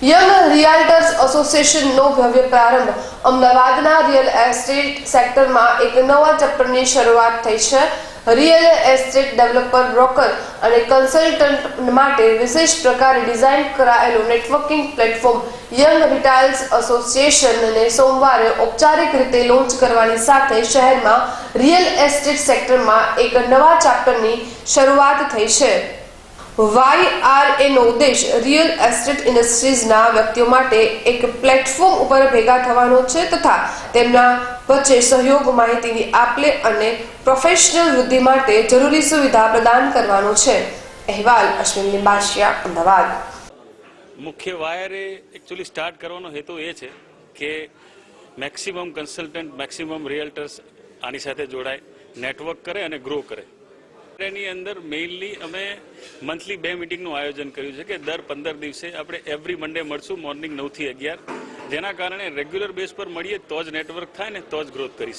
Young રિયાલ્ટર્સ એસોસિએશનનો ભવ્ય પ્રારંભ. અમદાવાદના રિયલ એસ્ટેટ સેક્ટરમાં એક નવા ચેપ્ટરની શરૂઆત થઈ છે. રિયલ એસ્ટેટ ડેવલપર બ્રોકર અને કન્સલ્ટન્ટ માટે વિશેષ પ્રકારે ડિઝાઇન કરાયેલું નેટવર્કિંગ પ્લેટફોર્મ યંગ રિટાયર્સ એસોસિએશનને સોમવારે ઔપચારિક રીતે લોન્ચ કરવાની સાથે શહેરમાં રિયલ એસ્ટેટ સેક્ટરમાં એક નવા ચેપ્ટરની શરૂઆત થઈ છે. વાયઆરએનો ઉદ્દેશ રિયલ એસ્ટેટ ઇન્ડસ્ટ્રીઝના વ્યક્તિઓ માટે એક પ્લેટફોર્મ ઉપર ભેગા થવાનો છે તથા તેમના વચ્ચે સહયોગ માહિતીની આપલે અને પ્રોફેશનલ વૃદ્ધિ માટે જરૂરી સુવિધા પ્રદાન કરવાનો છે. અહેવાલ અશ્વિન લિંબાશિયા, અમદાવાદ. મુખ્ય વાયરે એકચ્યુઅલી સ્ટાર્ટ કરવાનો હેતુ એ છે કે મેક્સિમમ કન્સલ્ટન્ટ મેક્સિમમ રિયલ્ટર્સ આની સાથે જોડાય નેટવર્ક કરે અને ગ્રો કરે. એની અંદર મેઇનલી અમે મંથલી બે મિટિંગનું આયોજન કર્યું છે કે દર પંદર દિવસે આપણે એવરી મંડે મળશું મોર્નિંગ નવથી અગિયાર. જેના કારણે રેગ્યુલર બેઝ પર મળીએ તો જ નેટવર્ક થાય ને તો જ ગ્રોથ કરી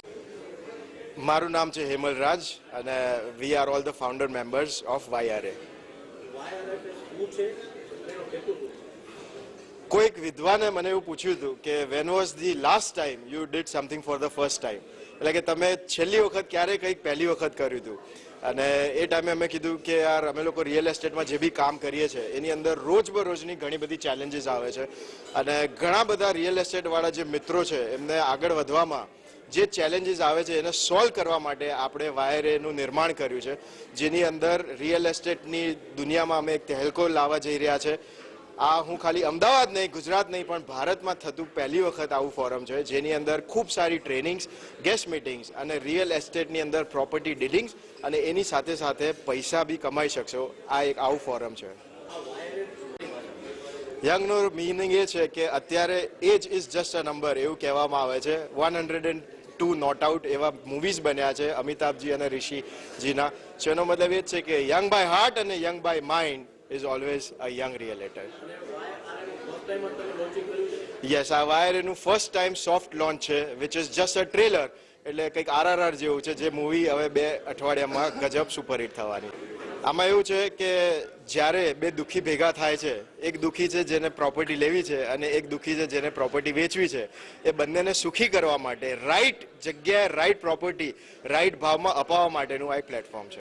મારું નામ છે હેમલ રાજ અને we are all the founder members of YRA કોઈક વિદ્વાને મને એવું પૂછ્યું હતું કે when was the last time you did something for the first time એટલે કે, તમે છેલ્લી વખત ક્યારે કંઈક પહેલી વખત કર્યું હતું? અને એ ટાઈમે અમે કીધું કે યાર, અમે લોકો રિયલ એસ્ટેટમાં જે બી કામ કરીએ છીએ, એની અંદર રોજબરોજની ઘણી બધી ચેલેન્જીસ આવે છે. અને ઘણા બધા રિયલ એસ્ટેટવાળા જે મિત્રો છે, એમને આગળ વધવામાં જે ચેલેન્જીસ આવે છે, એને સોલ્વ કરવા માટે આપણે વાયરેનું નિર્માણ કર્યું છે. જેની અંદર રિયલ એસ્ટેટની દુનિયામાં અમે એક તહેલકો લાવવા જઈ રહ્યા છે. આ હું ખાલી અમદાવાદ નહીં, ગુજરાત નહીં, પણ ભારતમાં થતું પહેલી વખત આવું ફોરમ છે, જેની અંદર ખૂબ સારી ટ્રેનિંગ્સ ગેસ્ટ મિટિંગ્સ અને રિયલ એસ્ટેટની અંદર પ્રોપર્ટી ડીલિંગ્સ અને એની સાથે સાથે પૈસા બી કમાઈ શકશો. આ એક આવું ફોરમ છે. યંગનો મિનિંગ એ છે કે અત્યારે age is just a number એવું કહેવામાં આવે છે. One hundred and two not out એવા મૂવીઝ બન્યા છે અમિતાભજી અને ઋષિજીના. જેનો મતલબ એ જ છે કે યંગ બાય હાર્ટ અને young by mind is always a young realtor. Yes આ વાયર એનું ફર્સ્ટ ટાઈમ સોફ્ટ લોન્ચ છે which is just a trailer એટલે કંઈક આરઆરઆર જેવું છે જે મૂવી હવે બે અઠવાડિયામાં ગજબ સુપરહિટ થવાની. આમાં એવું છે કે જ્યારે બે દુઃખી ભેગા થાય છે એક દુઃખી છે જેને પ્રોપર્ટી લેવી છે અને એક દુઃખી છે જેને પ્રોપર્ટી વેચવી છે એ બંનેને સુખી કરવા માટે રાઈટ જગ્યાએ રાઈટ પ્રોપર્ટી રાઈટ ભાવમાં અપાવવા માટેનું આ એક પ્લેટફોર્મ છે.